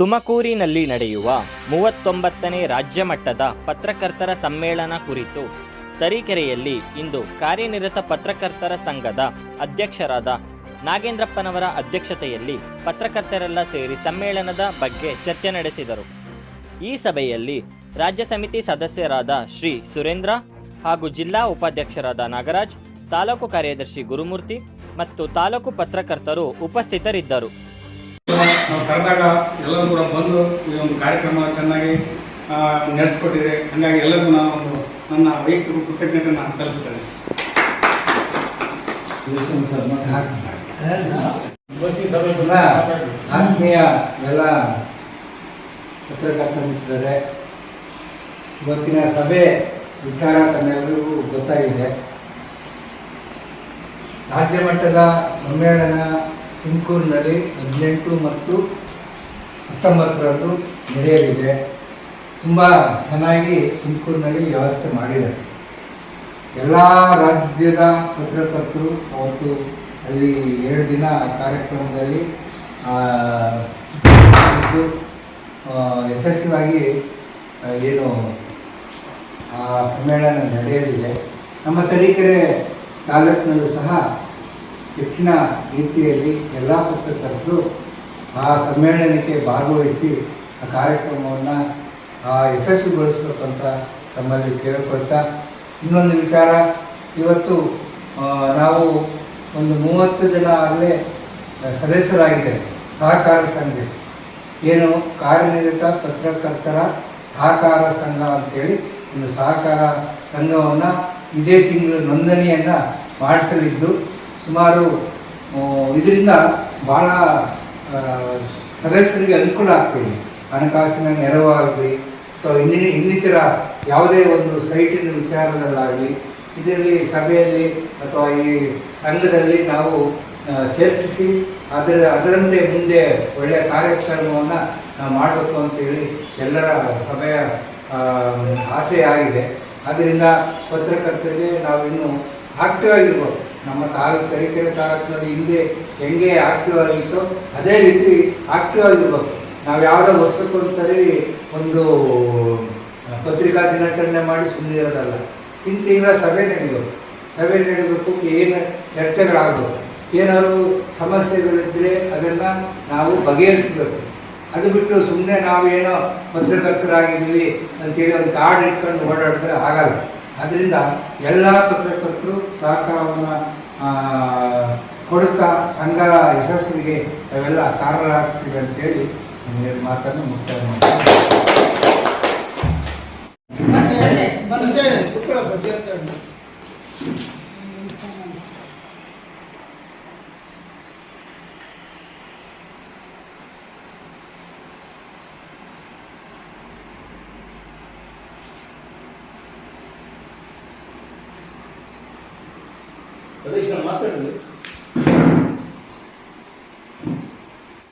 ತುಮಕೂರಿನಲ್ಲಿ ನಡೆಯುವ ಮೂವತ್ತೊಂಬತ್ತನೇ ರಾಜ್ಯ ಮಟ್ಟದ ಪತ್ರಕರ್ತರ ಸಮ್ಮೇಳನ ಕುರಿತು ತರೀಕೆರೆಯಲ್ಲಿ ಇಂದು ಕಾರ್ಯನಿರತ ಪತ್ರಕರ್ತರ ಸಂಘದ ಅಧ್ಯಕ್ಷರಾದ ನಾಗೇಂದ್ರಪ್ಪನವರ ಅಧ್ಯಕ್ಷತೆಯಲ್ಲಿ ಪತ್ರಕರ್ತರೆಲ್ಲ ಸೇರಿ ಸಮ್ಮೇಳನದ ಬಗ್ಗೆ ಚರ್ಚೆ ನಡೆಸಿದರು. ಈ ಸಭೆಯಲ್ಲಿ ರಾಜ್ಯ ಸಮಿತಿ ಸದಸ್ಯರಾದ ಶ್ರೀ ಸುರೇಂದ್ರ ಹಾಗೂ ಜಿಲ್ಲಾ ಉಪಾಧ್ಯಕ್ಷರಾದ ನಾಗರಾಜ್, ತಾಲೂಕು ಕಾರ್ಯದರ್ಶಿ ಗುರುಮೂರ್ತಿ ಮತ್ತು ತಾಲೂಕು ಪತ್ರಕರ್ತರು ಉಪಸ್ಥಿತರಿದ್ದರು. ನಾವು ಕರೆದಾಗ ಎಲ್ಲರೂ ಕೂಡ ಬಂದು ಈ ಒಂದು ಕಾರ್ಯಕ್ರಮ ಚೆನ್ನಾಗಿ ನಡೆಸ್ಕೊಟ್ಟಿದೆ. ಹಾಗಾಗಿ ಎಲ್ಲರಿಗೂ ನಾನು ಒಂದು ನನ್ನ ವೈಯಕ್ತಿಕ ಕೃತಜ್ಞತೆ ನಾನು ಸಲ್ಲಿಸ್ತೇನೆ ಎಲ್ಲ ಆತ್ಮೀಯ ಎಲ್ಲ ಪತ್ರಕರ್ತ ಮಿತ್ರರೇ ಇವತ್ತಿನ ಸಭೆ ವಿಚಾರ ತಮ್ಮೆಲ್ಲರಿಗೂ ಗೊತ್ತಾಗಿದೆ. ರಾಜ್ಯ ಮಟ್ಟದ ಸಮ್ಮೇಳನ ತುಮಕೂರಿನಲ್ಲಿ ಹದಿನೆಂಟು ಮತ್ತು ಹತ್ತೊಂಬತ್ತರಂದು ನಡೆಯಲಿದೆ ತುಂಬ ಚೆನ್ನಾಗಿ ತುಮಕೂರಿನಲ್ಲಿ ವ್ಯವಸ್ಥೆ ಮಾಡಿದ್ದಾರೆ. ಎಲ್ಲ ರಾಜ್ಯದ ಪತ್ರಕರ್ತರು ಅವತ್ತು ಅಲ್ಲಿ ಎರಡು ದಿನ ಕಾರ್ಯಕ್ರಮದಲ್ಲಿ ಯಶಸ್ವಿಯಾಗಿ ಏನು, ಆ ಸಮ್ಮೇಳನ ನಡೆಯಲಿದೆ. ನಮ್ಮ ತರೀಕೆರೆ ತಾಲೂಕಿನಲ್ಲೂ ಸಹ ಹೆಚ್ಚಿನ ರೀತಿಯಲ್ಲಿ ಎಲ್ಲ ಪತ್ರಕರ್ತರು ಆ ಸಮ್ಮೇಳನಕ್ಕೆ ಭಾಗವಹಿಸಿ ಆ ಕಾರ್ಯಕ್ರಮವನ್ನು ಯಶಸ್ವಿಗೊಳಿಸ್ಬೇಕಂತ ತಮ್ಮಲ್ಲಿ ಕೇಳಿಕೊಳ್ತಾ ಇನ್ನೊಂದು ವಿಚಾರ. ಇವತ್ತು ನಾವು ಒಂದು ಮೂವತ್ತು ಜನ ಆಗಲೇ ಸದಸ್ಯರಾಗಿದ್ದೇವೆ. ಸಹಕಾರ ಸಂಘ. ಏನು ಕಾರ್ಯನಿರತ ಪತ್ರಕರ್ತರ ಸಹಕಾರ ಸಂಘ ಅಂತೇಳಿ ಒಂದು ಸಹಕಾರ ಸಂಘವನ್ನು ಇದೇ ತಿಂಗಳು ನೋಂದಣಿಯನ್ನು ಮಾಡಿಸಲಿದ್ದು. ಸುಮಾರು ಇದರಿಂದ ಭಾಳ ಸದಸ್ಯರಿಗೆ ಅನುಕೂಲ ಆಗ್ತೀವಿ ಹಣಕಾಸಿನ ನೆರವಾಗಲಿ, ಅಥವಾ ಇನ್ನಿ, ಇನ್ನಿತರ ಯಾವುದೇ ಒಂದು ಸೈಟಿನ ವಿಚಾರದಲ್ಲಾಗಲಿ, ಇದರಲ್ಲಿ ಸಭೆಯಲ್ಲಿ ಅಥವಾ ಈ ಸಂಘದಲ್ಲಿ ನಾವು ಚರ್ಚಿಸಿ, ಅದರ, ಅದರಂತೆ ಮುಂದೆ ಒಳ್ಳೆಯ ಕಾರ್ಯಕ್ರಮವನ್ನು ನಾವು ಮಾಡಬೇಕು ಅಂತೇಳಿ ಎಲ್ಲರ ಸಭೆಯ ಆಸೆ ಆಗಿದೆ. ಆದ್ದರಿಂದ ಪತ್ರಕರ್ತರಿಗೆ ನಾವು ಇನ್ನು ಆಕ್ಟಿವ್ ಆಗಿರ್ಬೇಕು ನಮ್ಮ ತಾಲೂಕು ತರೀಕೆರೆ ತಾಲೂಕಿನಲ್ಲಿ ಹಿಂದೆ ಹೆಂಗೆ ಆಕ್ಟಿವ್ ಆಗಿತ್ತು ಅದೇ ರೀತಿ ಆಕ್ಟಿವ್ ಆಗಿರ್ಬೇಕು. ನಾವು ಯಾವುದೋ ವರ್ಷಕ್ಕೊಂದ್ಸರಿ ಒಂದು ಪತ್ರಿಕಾ ದಿನಾಚರಣೆ ಮಾಡಿ ಸುಮ್ಮನೆ ಇರೋದಲ್ಲ. ತಿಂಗ್ ತಿಂಗಳ ಸಭೆ ನಡಿಬೇಕು. ಸಭೆ ನಡೀಬೇಕು, ಏನು ಚರ್ಚೆಗಳಾಗಬೇಕು. ಏನಾದರೂ ಸಮಸ್ಯೆಗಳಿದ್ದರೆ ಅದನ್ನು ನಾವು ಬಗೆಹರಿಸಬೇಕು. ಅದು ಬಿಟ್ಟು ಸುಮ್ಮನೆ ನಾವು ಏನೋ ಪತ್ರಕರ್ತರಾಗಿದ್ದೀವಿ ಅಂತೇಳಿ ಒಂದು ಕಾರ್ಡ್ ಇಟ್ಕೊಂಡು ಓಡಾಡಿದ್ರೆ ಆಗಲ್ಲ. ಅದರಿಂದ ಎಲ್ಲ ಪತ್ರಕರ್ತರು ಸಹಕಾರವನ್ನು ಕೊಡುತ್ತಾ ಸಂಘ ಯಶಸ್ಸಿಗೆ ತಾವೆಲ್ಲ ಕಾರಣರಾಗ್ತೀವಿ ಅಂತೇಳಿ ಹೇಳಿ ಮಾತನ್ನು ಮುಕ್ತಾಯ ಮಾಡ್ತೀನಿ. ಅದಕ್ಕೆ ಮಾತಾಡಲಿ